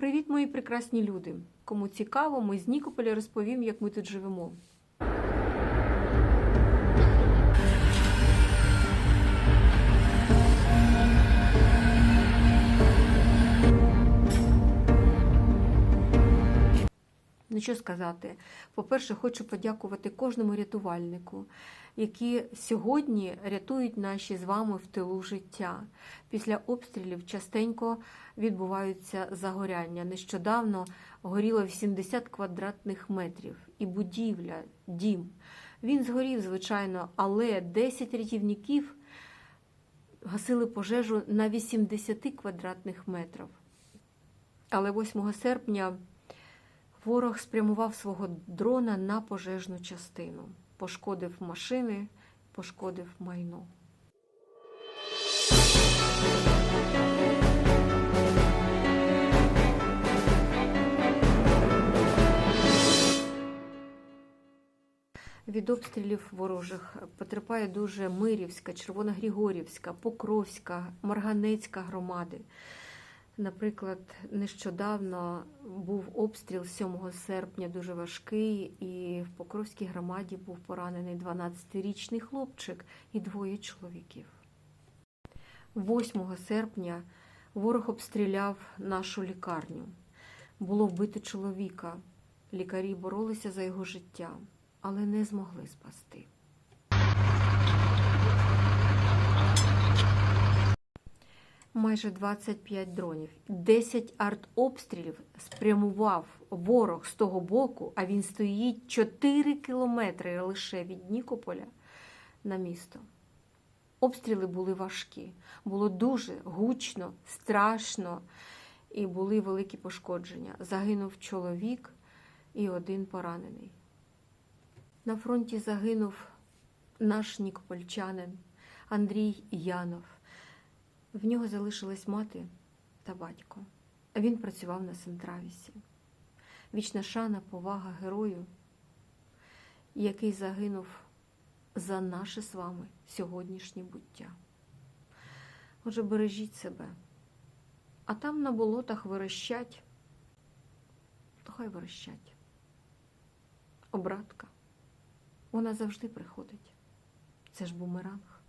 Привіт, мої прекрасні люди! Кому цікаво, ми з Нікополя розповім, як ми тут живемо. Ну що сказати? По-перше, хочу подякувати кожному рятувальнику, які сьогодні рятують наші з вами в тилу життя. Після обстрілів частенько відбуваються загоряння. Нещодавно горіло 80 квадратних метрів і будівля, дім. Він згорів, звичайно, але 10 рятівників гасили пожежу на 80 квадратних метрів. Але 8 серпня ворог спрямував свого дрона на пожежну частину, пошкодив машини, пошкодив майно. Від обстрілів ворожих потерпає дуже Мирівська, Червоногрігорівська, Покровська, Марганецька громади. Наприклад, нещодавно був обстріл 7 серпня, дуже важкий, і в Покровській громаді був поранений 12-річний хлопчик і двоє чоловіків. 8 серпня ворог обстріляв нашу лікарню. Було вбито чоловіка. Лікарі боролися за його життя, але не змогли спасти. Майже 25 дронів, 10 артобстрілів спрямував ворог з того боку, а він стоїть 4 кілометри лише від Нікополя на місто. Обстріли були важкі, було дуже гучно, страшно і були великі пошкодження. Загинув чоловік і один поранений. На фронті загинув наш нікопольчанин Андрій Янов. В нього залишилась мати та батько. Він працював на Сентравісі. Вічна шана, повага герою, який загинув за наше з вами сьогоднішнє буття. Отже, бережіть себе, а там на болотах верещать, то хай верещать. Обратка, вона завжди приходить. Це ж бумеранг.